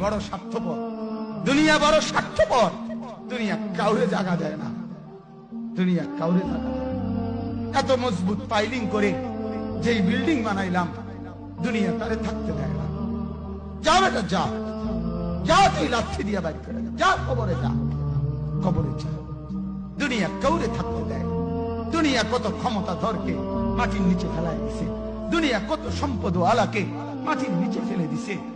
বড় স্বার্থপর। দুনিয়া বড় স্বার্থপর। দুনিয়া কাউরে জায়গা দেয় না। দুনিয়া কাউরে জায়গা দেয় এত মজবুত পাইলিং করে যেই বিল্ডিং বানাইলাম, দুনিয়া তারে থাকতে দেয় না। যা বেটা যা যা তুই লাথি দিয়া বাইর করে যা কবরে যা। কবরে যা। দুনিয়া কাউরে থাকতে দেয় দুনিয়া কত ক্ষমতা ধরকে মাটির নিচে ফেলায় দিছে। দুনিয়া কত সম্পদ আলাকে মাটির নিচে ফেলে দিছে।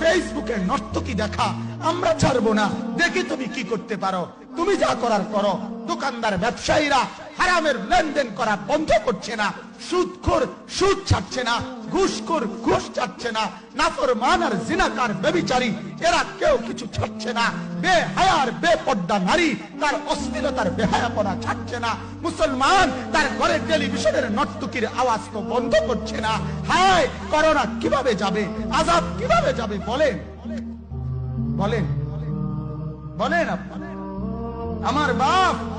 ফেসবুকে নর্তকি দেখা? আমরা ছাড়বো না। দেখি তুমি কি করতে পারো। তুমি যা করার করো। দোকানদার, ব্যবসায়ীরা হারামের লেনদেন করা বন্ধ করছে না। সুদখোর সুদ ছাড়ছে না, ঘুষখোর ঘুষ ছাড়ছে না নাফর মান আর জিনাকার বেবিচারী এরা কেউ কিছু ছাড়ছে না। বে হায়ার বে পর্দা নারী, তার অস্থিরতার বেহায়াপনা ছাড়ছে না। মুসলমান, তার ঘরে টেলিভিশনের নর্তকীর আওয়াজ তো বন্ধ করছে না। হায়, করোনা কীভাবে যাবে? আজাব কীভাবে যাবে? বলেন। বলেন। বলেন আপনি। আমার বাপ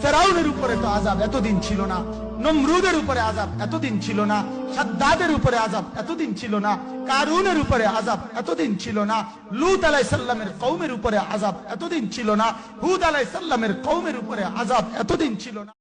ফেরাউনের উপরে তো আজাব এতদিন ছিল না, নমরুদের উপরে আজাব এতদিন ছিল না, সাদ্দাদের উপরে আজাব এতদিন ছিল না, কারুনের উপরে আজাব এতদিন ছিল না, লুত আলাই সাল্লামের কৌমের উপরে আজাব এতদিন ছিল না, হুদ আলাই সাল্লামের কৌমের উপরে আজাব এতদিন ছিল না।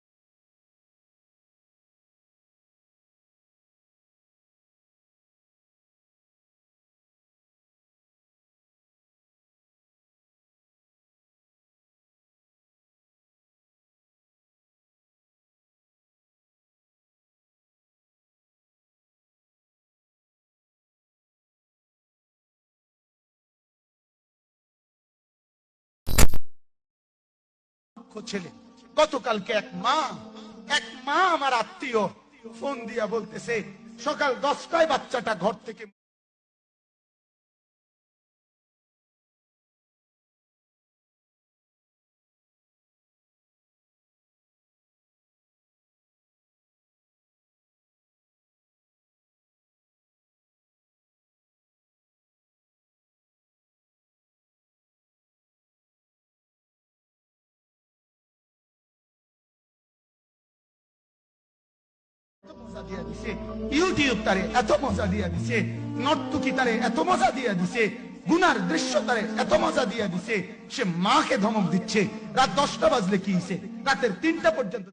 লক্ষ ছেলে। গতকালকে এক মা এক মা আমার আত্মীয় ফোন দিয়া বলতেছে, সকাল দশটায় বাচ্চাটা ঘর থেকে মজা ইউটিউব তারে এত মজা দিয়া দিছে। নর্তুকি তারে এত মজা দিয়া দিছে। গুনার দৃশ্য তারে এত মজা দিয়া দিছে। সে মাকে ধমক দিচ্ছে। রাত দশটা বাজলে কি হইছে? রাতের তিনটা পর্যন্ত